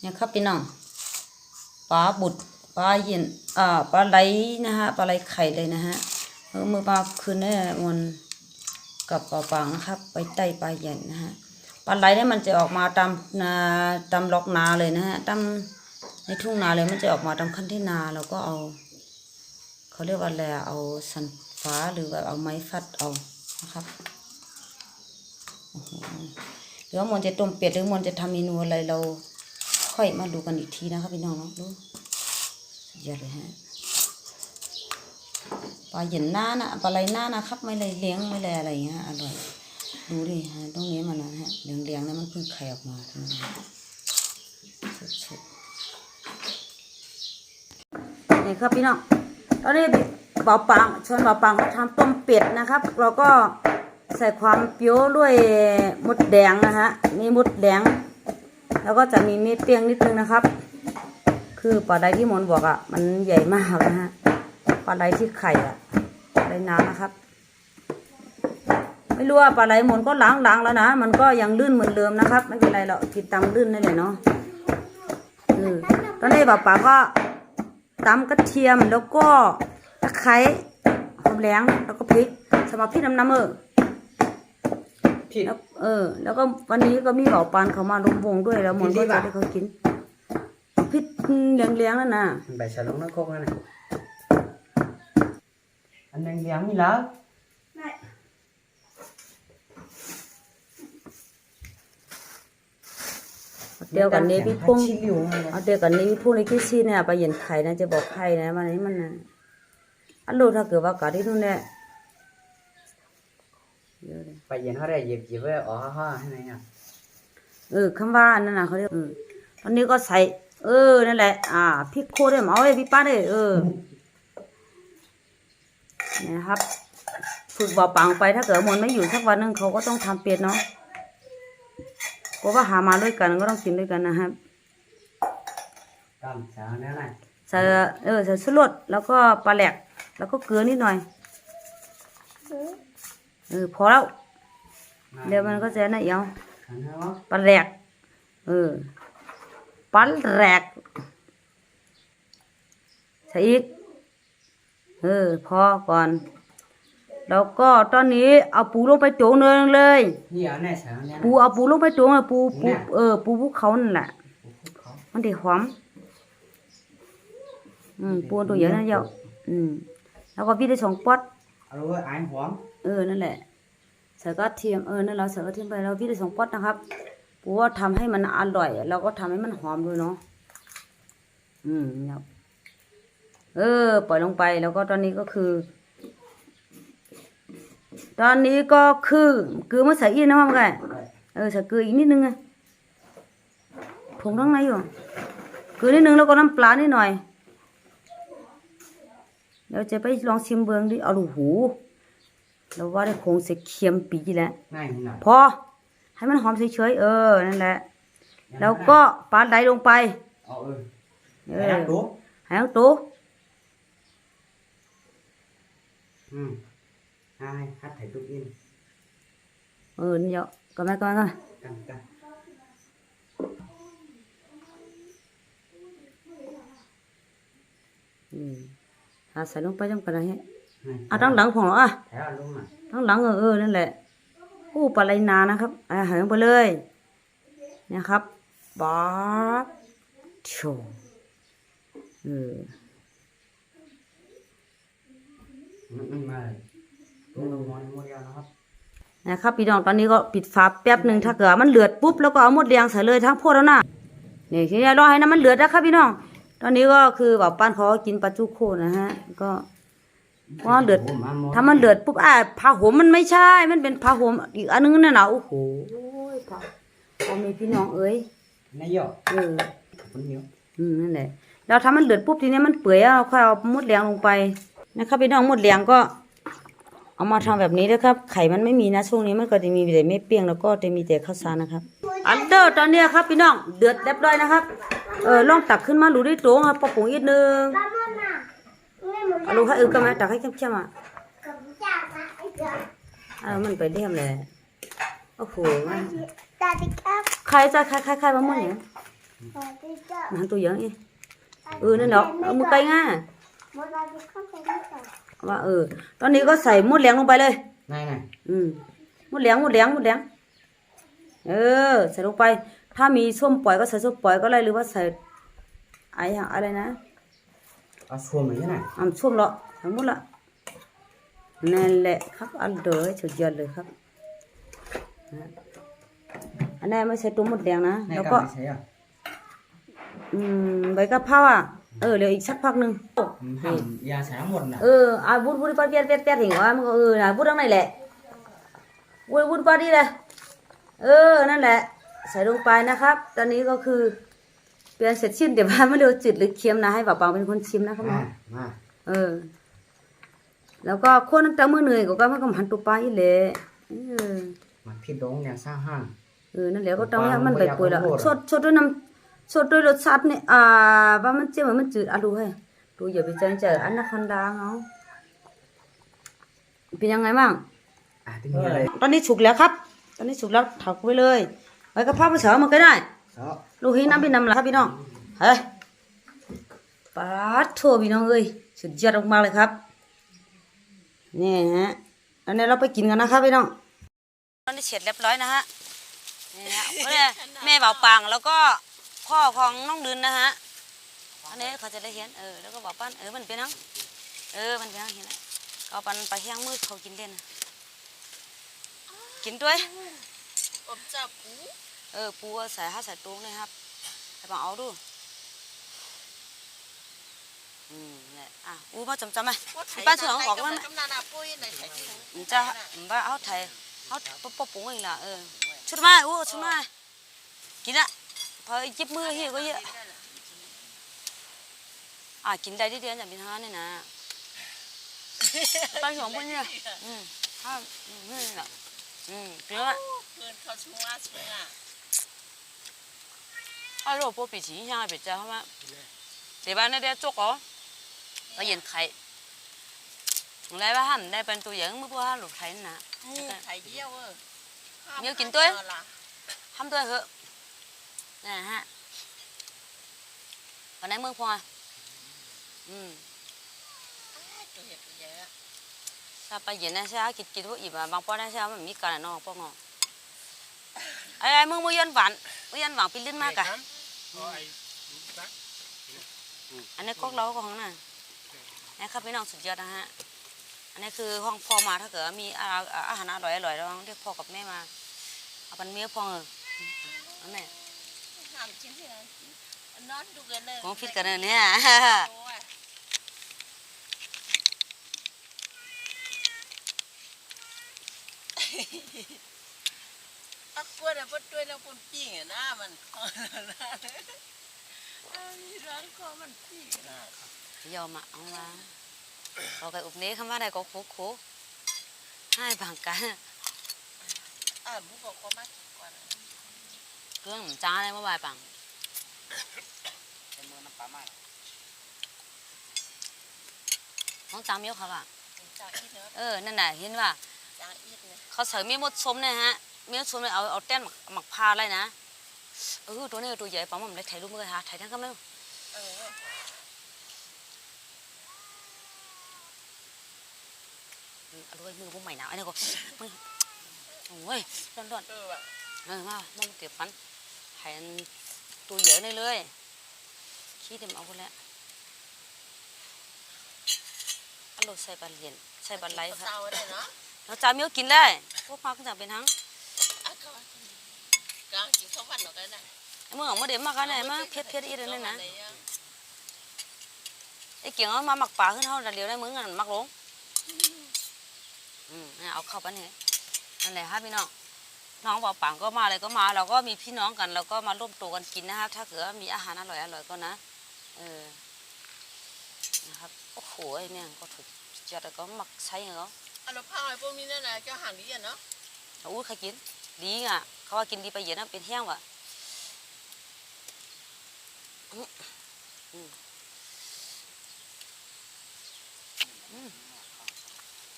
เนี่ยครับพี่น้องปลาบุดปลาเย็นอ่าปลาไหลนะฮะปลาไหลไข่เลยนะฮะเออมือปลาคืนนี้มันกับปลาปังนะครับ ไปใต้ปลาใหญ่นะฮะปลาไหลเนี่ยมันจะออกมาตามนาตามล็อกนาเลยนะฮะตามในทุ่งนาเลยมันจะออกมาตามขั้นที่นาเราก็เอาเขาเรียกว่าอะไรอะเอาสันฟ้าหรือแบบเอาไม้ฟัดเอานะครับหหรือว่ามันจะต้มเป็ดหรือมันจะทำเมนูอะไรเรา ค่อยมาดูกันอีกทีนะครับพี่น้องเนาะดูสุดยอดเลยฮะปลาเห็นหน้านะปลาไหลหน้านะครับ ไม่เลยเลี้ยงไม่เลยอะไรเงี้ยอร่อยดูดิฮะตรงนี้มันนะฮะเหลี้ยงๆแล้วมันเพิ่งไข่ออกมาเท่านั้นเองสุดๆนี่ครับพี่น้องตอนนี้เบาปังชวนเบาปังเขาทำต้มเป็ดนะครับ เราก็ใส่ความเปรี้ยวด้วยมดแดงนะฮะนี่มดแดง แล้วก็จะมีเม็ดเปรี้ยงนิดนึงนะครับ คือปลาไดที่มนบอกอะ่ะ มันใหญ่มากนะฮะปลาไดที่ไข่อะ่ะปลาไดน้ำนะครับ ไม่รู้ว่าปลาไหลมนก็ล้างล้างแล้วนะ มันก็ยังลื่นเหมือนเดิมนะครับ ไม่เป็นไรหรอกกินตามลื่นได้เลยเนาะเออตอนนี้ป้าป๋าก็ตำกระเทียมแล้วก็ตะไคร้หอมแดงแล้วก็พริกสำหรับพริกน้ำน้ำเออ ผิด แล้วเออ แล้วก็วันนี้ก็มีเบาปานเขามาลงวงด้วยแล้วมันก็จะได้เขากินพริกเลี้ยงๆแล้วนะใบฉลองนักโคกนั่นน่ะอันแดงๆมีแล้วเดียวกันนี้พี่พุ่งชิลิวมาเลยเอาเดียวกันนี้พี่พุ่งในกี้ซีเนี่ยไปเย็นไข่นะจะบอกไข่นะวันนี้มันนะอันรู้ถ้าเกิดว่ากาที่นู่นเนี่ยเดี๋ยวเลย ไปเย็นเขาได้หยิบหยิบไว้อ๋อฮ่าให้ไหนอะเออคำว่านั่นน่ะเขาเรียกเออตอนนี้ก็ใส่ เออ นั่นแหละ อ่าพริกโคตรเลยมาเอาไว้พี่ป้าเลยเออเนี่ยนะครับ ฝึกบ่อปังไปถ้าเกิดมันไม่อยู่สักวันหนึงเขาก็ต้องทำเป็ดเนาะก็ว่าหามาด้วยกันก็ต้องกินด้วยกันนะครับตามสาวนั่นน่ะใส่เออใส่สุรสแล้วก็ปลาแหลก แล้วก็เกลือนิดหน่อย เออพอแล้ว เดี๋ยวมันก็จะน่าเอียวอันนั้นวะปลาแหลกเออปลาแหลกใส่อีกเออพอก่อน แล้วก็ตอนนี้เอาปูลงไปโจงเนินเลยนี่เอาแน่สาวเนี่ยปูเอาปูลงไปโจงอะปูปูเออปูภูเขานั่นแหละเขามันได้หอมอืมปูตัวใหญ่นั่นเยอะอืมแล้วก็พี่ได้สองป๊อตเอาไว้ไอ้หอมเออนั่นแหละ ใส่กระเทียมเออนั่นเราใส่กระเทียมไปแล้วพี่ได้สองป๊อตนะครับปูว่าทำให้มันอร่อยแล้วก็ทำให้มันหอมด้วยเนาะอืมครับเออ ปล่อยลงไปแล้วก็ตอนนี้ก็คือ ตอนนี้ก็คือเกลือมาใส่อีกนะพ่อมไก่เออใส่เกลืออีกนิดนึงไงผงทั้งในอยู่เกลือนิดนึงแล้วก็น้ำปลานิดหน่อยเดี๋ยวจะไปลองชิมเบืองดิเอาดูหู เราว่าได้คงเสียเค็มปีแล้วง่ายนิดหน่อยพอ ให้มันหอมเฉยๆเออนั่นแหละ แล้วก็ปลาไหลลงไป เอาเออเอไปอนั่งดูให้เอาตัวอืมให้ฮัดถ่ายรูปอินเออนี่เดี๋ยวก็ไม่ก็ไม่ก็ไม่กันกันอืมอะใส่ลงไปจังกันนะฮะ นี่อะตั้งหลังของเราอะแถวลงมาตั้งหลังเออเออนั่นแหละโอ้ปลาไหลนานะครับอะใส่ลงไปเลยนะครับบ๊อบโชว์เอออืมอืมมาเลยตัวลงมอนมดยาวนะครับนะครับพี่น้องตอนนี้ก็ปิดฝาแป๊บหนึ่งถ้าเกิดมันเลือดปุ๊บแล้วก็เอาหมดแดงใส่เลยทั้งโพดแล้วนะนี่ทีนี้รอให้น้ำมันเดือดนะครับพี่น้องตอนนี้ก็คือแบบป้านเขาก็กินปลาจุโคนะฮะก็ ว่าเดือด ถ้ามันเดือดปุ๊บอ่าผ้าห่มมันไม่ใช่ มันเป็นผ้าห่มอีกอันนึงนั่นนะโอ้โหผ้าพอมีพี่น้องเอ้ยนายกเออคนเหนียวอืมนั่นแหละแล้วถ้ามันเดือดปุ๊บทีนี้มันเปื่อยอะเราค่อยเอาหมดแดงลงไปนะครับพี่น้องหมดแดงก็ เอามาทำแบบนี้นะครับ ไข่มันไม่มีนะช่วงนี้มันก็จะมีแต่ไม่เปรี้ยงแล้วก็จะมีแต่ข้าวสารนะครับ อันเดอร์ตอนเนี้ยครับพี่น้องเดือดเรียบร้อยนะครับ เออลองตักขึ้นมาดูได้ตรงครับปะปุ๋งอีกนึงเอา ลูกให้เออก็มาตักให้เข้มๆอะเออมันไปเรียมเลยโอ้โห Daddy Cup. ใครจะใครใครใครมาหมดเนี่ยนั่นตัวอย่างอีเออนั่นเนาะเอามือไกลง่าว่าเออ ตอนนี้ก็ใส่มดแหลงลงไปเลย này này อืมมดแหลงมดแหลงมดแหลงเออ ใส่ลงไป ถ้ามีส้มปล่อยก็ใส่ส้มปล่อยก็ได้หรือว่าใส่ไอ้อะอะไรนะ เอาชวมอย่างนี้นะอ่ำส้มเหรอทั้งหมดละนั่นแหละครับอันเดอร์สุดยอดเลยครับนะอันนี้ไม่ใช่ตัวมดแดงนะ này แล้ว cầm ก็ cái xế à อืมใบกะเพราอะเออเดี๋ยวอีกสักพักหนึ่ง hầm da sáng một nè เอออะวุ้นวุ้นปาเปียดเปียดเปียดถึงว่ามันก็เออนะวุ้นตรงไหนแหละวุ้นวุ้นปาดีเลยเออนั่นแหละ ใส่ลงไปนะครับ ตอนนี้ก็คือ เปลี่ยนเสร็จสิ้นเดี๋ยวว่าไม่รู้จืดหรือเค็มนะให้ป่าปังเป็นคนชิมนะครับ à เนาะ mà เออ แล้วก็คนตั้งแต่มือเหนื่อยก็ก็มันก็หันตัวไปอีแหละเออ mà thịt đống nhà sao hang เออ นั่นแหละก็ต้องให้ปลามัมันนไปก็ป่วยละอยากสดสดด้วยน้ำสดด้วยรสชาติเนี่ยอ่า ว่ามันเจ็บมันจืดอะดูให้ดูอย่าไปเจอเจออันนักคันดาเอาเป็นยังไงบ้าง à tất nhiên là ตอนนี้สุกแล้วครับ ตอนนี้สุกแล้วถักไว้เลยไว้กระเพราไปเสริมมันก็ได้ đó ลูกหินน้ำเป็นน้ำละครับพี่น้องเฮ้ยปลาทัวพี่น้องเอ้ยสุดยอดมากๆเลยครับนี่ฮะอันนี้เราไปกินกันนะครับพี่น้องตอนนี้เสร็จเรียบร้อยนะฮะนี่ฮะก็เลยแม่เบาปางแล้วก็พ่อของน้องดืนนะฮะอันนี้เขาจะได้เห็นเออแล้วก็บอกปั้นเออมันเป็นนังเออมันเป็นนังเห็นไหมก็เอาปันไปแห้งมืดเขากินเล่นนะกินด้วยผมจับปู เออปูก็ใส่ห้าใส่ตุ้งเลยครับให้ปังเอาดูอืมเนี่ยอะอูมาจำจำไหมป้าเสือของออกแล้วมั้ยกำนันอาปุ้ยไหนใส่ที่มันจะมันว่าเอาไทยเอาปะปะปุ้งอีกละเออชุดมาอู้ชุดมากินละพอจิบมือเฮียก็เยอะอะกินได้ที่เดียวจากพิธาเนี่ยนะป้าสองคนเนี่ยอืมถ้าอืมนี่แหละอืมกินละเกินเขาชัวชัว啊，如果剥比起印象比较好嘛，这边那点粥哦，我人睇，来吧，他唔来เป็นตัวอย่างไม่พอหลุดไทยนะ นี่ไข่เยี่ยวเออ เดี๋ยวกินด้วย ทำด้วยเหอะนะฮะวันไหนเมืองพออืม ตัวเห็ดตัวใหญ่อะ ถ้าไปเย็นนะใช่ไหมกินกินพวกอีกบางปอนะใช่ไหมมันมีการนอกพวกนอกไอ้ไอ้มึงมึงยันหวานมึงยันหวานปีลิ้นมากอะ อันนี้ก๊อกเราก็ของน่ะนะครับพี่น้องสุดยอดนะฮะ อันนี้คือห้องพ่อมาถ้าเกิดว่ามีอาอาหารอร่อยอร่อยเราต้องเรียกพ่อกับแม่มาเอาเป็นเมียพ่อเอออันนี้ห้ามชิ้นที่ไหนนอนดูกันเลยของฟิตกันเนี่ย อักกวนอะพดด้วยแล้วปุ่นปิ้งอะหน้ามันมีร้านคอมันปิ้งนะยอมอะเอามาเอาไปอุบเนี้คำว่าใดก็โคโคให้บางกันอ่าบุกบอกว่ามากินก่อนเครื่องจ้าเลยเมื่อวานปัง cái mưa nó phá mà น้องจ้ามียวเขาอะจางอีทเอะเออ นั่นน่ะเห็นว่าเขาใส่เมียมดสมนี่ยฮะ เมียมดส้มเนี่ยเอาเอาแต้นหมักหมักพาอะไรนะเออตัวนี้ตัวใหญ่ปังมันเลยถ่ายรูปมือฮะถ่ายทั้งกันเลยเออเอาด้วยมือพวกใหม่หนาวไอ้นี่ก็มือโอ้ยร้อนร้อนเออว่ะเออมามาเก็บฟันถ่ายอันตัวใหญ่เลยเลยขี้เต็มเอาคนละอันเราใส่บาเหรียญใส่บาไหลครับเราเลยเนาะเราจะมีกินได้พวกมาก็จะเป็นทั้ง ก็กินข้าววันหรอกนะไอ้มึงออกมาเดี๋ยวมากันไหนมาเพ็ดเพ็ดอีเดนเลยนะไอ้เกี่ยงเอามาหมักป่าขึ้นเท่าเดียวได้มึงกันหมักลงอืมเอาเข้าไปนี่นั่นแหละครับพี่น้องน้องบอกปังก็มาเลยก็มา เราก็มีพี่น้องกัน เราก็มาร่วมตัวกันกินนะครับ ถ้าเกิดมีอาหารอร่อยอร่อยก็นะเออนะครับโอ้โหไอ้แม่งก็ถูกจัดแล้วก็หมักใช้เหรออันเราพังไอ้พวกนี้นั่นแหละเจ้าหางดีอะเนาะอู้ใครกินดีอะ เขาว่ากินดีไปเย็นนะเป็นแห้งว่ะ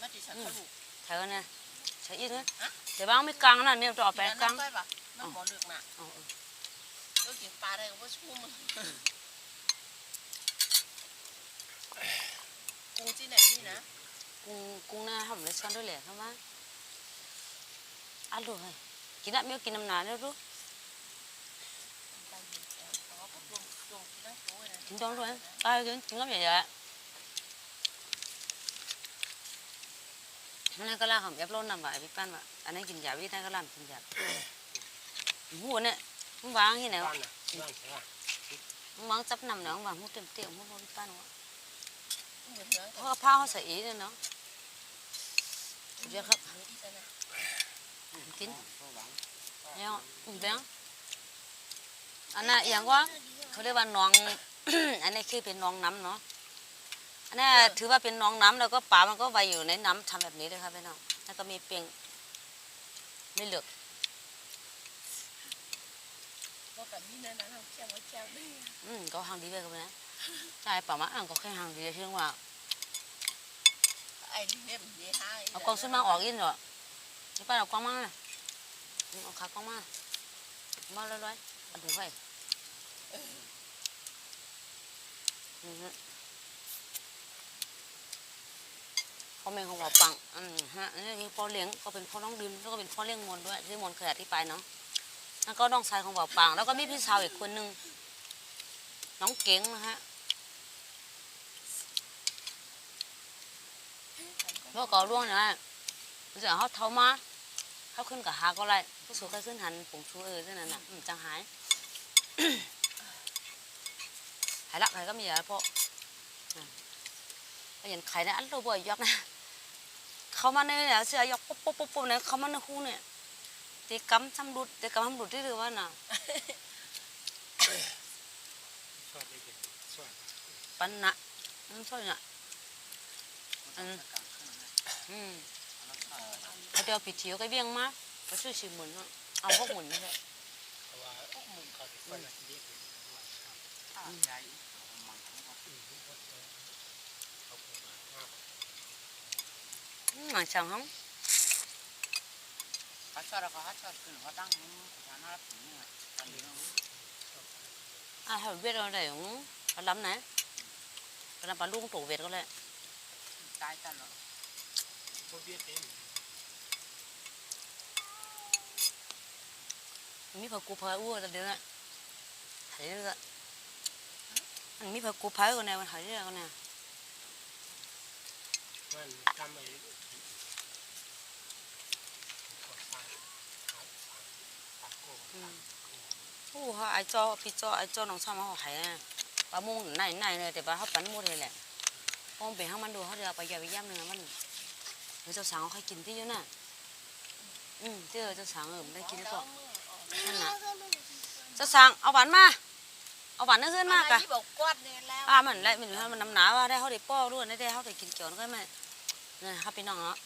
มาติสันเขาลูกใช่กันนะใช่อีกนะเดี๋ยวบ้างไม่กลางนะเนี่ยจะออกไปกลางไปปะมันหมอเลือกน่ะเอาเออก็กินปลาได้ก็บ่ชุ่มกุ้งที่ไหนนี่นะกุ้งกุ้งหน้าทำเลยช้อนด้วยแหละครับว่าอร่อย กินได้ไม่กินน้ำหนาแล้วรู้ปลาหินแก้วอ๋อพวกดวงดวงที่นั่งโป้ยนะกินจ้องด้วยตายกินกินก็ไม่เยอะอันนั้นก็ล่าของยับล้นนำว่าพี่ปั้นว่าอันนั้นกินยาพี่นั่นก็ล่ากินยาหูเนี่ยมึงวางที่ไหนวะบ้านน่ะบ้านใช่ป่ะมึงวางจับนำเนาะมึงวางหูเต็มเต็มมึงบอกพี่ปั้นว่าเหมือนเหมือนเพราะว่าผ้าเขาใส่อีเนี่ยเนาะเดี๋ยวครับที่จะนะ กินเนี่ยอืมเบี้ยงอันนั้นอย่างว่าเขาเรียกว่าหน้อง อันนี้คือเป็นหน้องน้ำเนาะอันนี้ถือว่าเป็นหน้องน้ำแล้วก็ปลามันก็ไว้อยู่ในน้ำทำแบบนี้เลยครับพี่น้องแล้วก็มีเปียงไม่เหลือกก็แบบนี้นะนะเจ้าว่าเจ้าดีอืมก็หางดีไปกันนะใช่ป่ามาอ่างก็แค่หางดีเชื่อว่าไอ้เนี่ยมันดีให้เอากล้องขึ้นมาออกอินเหรอ นี่ป้าเอากล้องมาอืมเอาขากล้องมามาลอยๆเอาดูไว้อือฮึพ่อแม่ของเราปังอืมฮะนี่คือพ่อเลี้ยงก็เป็นพ่อน้องดินแล้วก็เป็นพ่อเลี้ยงมนด้วยที่มนต์เคยอธิบายเนาะแล้วก็น้องชายของเราปัง แล้วก็มีพี่สาวอีกคนนึงน้องเก๋งนะฮะเมื่อก่อนล่วงนี่ย รู้สึกเขาเท่ามาเขาขึ้นกับหาก็ไรผู้สูงเคยขึ้นหันผงชูเออเท่านั้นน่ะอืมจังหาย หายละใครก็มีอะไรเพราะอะก็เห็นใครนะอันตัวบ่อยยกนะ เขามาในเนี่ยเสียยกปุ๊บปุ๊บปุ๊บปุ๊บเนี่ยเขามาในคู่เนี่ยตีกำทำดุดตีกำทำดุดที่เรือว่าน่ะ สวัสดีครับสวัสดีปันนะนั่นช่วยน่ะอืมอืม เขาเดี๋ยวผิดเทียวก็เบี้ยงมาเขาช่วยชิมหมุนเนาะเอาพวกหมุนนี่แหละเพราะว่ามุมเขาที่คนละที่เดียวกันใหญ่มันเขาปลูกมามากอืมหมันสั่งห้องเขาชอบแล้วเขาชอบขึ้นเขาตั้งหูฐานะรับถึงเนี่ยตอนนี้เราอ่าเขาเวทอะไรของเขาล้ำนะเขาล้ำปลาลูกตัวเวทก็เลยตายกันแล้วพวกเวียดเอง มีผักกูพายอ้วนแต่เดี๋ยวนะหายเรื่อยมันมีผักกูพายกันแนวมันหายเรื่อยกันแนวมันทำไอ้ขอฟ้าขาปากโก้โอ้เขาไอ้จ้อพี่จ้อไอ้จ้อน้องชายมาเขาหายนะปลามุ่งไหนไหนเลยแต่ปลาเขาปั้นหมดเลยแหละพอไปห้างมันดูเขาเดี๋ยวไปแย่ไปย่ำหนึ่งมันเดี๋ยวเจ้าสาวเขาใครกินที่เยอะน่ะอืมที่เจ้าสาวเออได้กินแล้วก็ นั่นน่ะเจะสั่งเอาหวานมา เอาหวานนั่นขึ้นมากะที่บอกกวาดเนี่ยแล้วอ่ามันไรมันอยู่ให้มันน้ำหนาว่าได้เขาได้ป้อด้วยได้เขาได้กินเกี่ยวก็ไม่นี่ครับพี่น้องเนาะ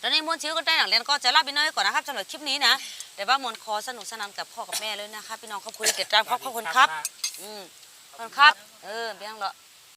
ตอนนี้มวนชิวก็ได้หนังเรียนก็จะลาพี่น้อยก่อนนะครับสำหรับคลิปนี้นะแต่ว่ามวนคอสนุกสนานกับพ่อกับแม่เลยนะครับพี่น้องขอบคุณติดตามครับขอบคุณครับ อืมขอบคุณครับ เออเบี้ยงเหรอ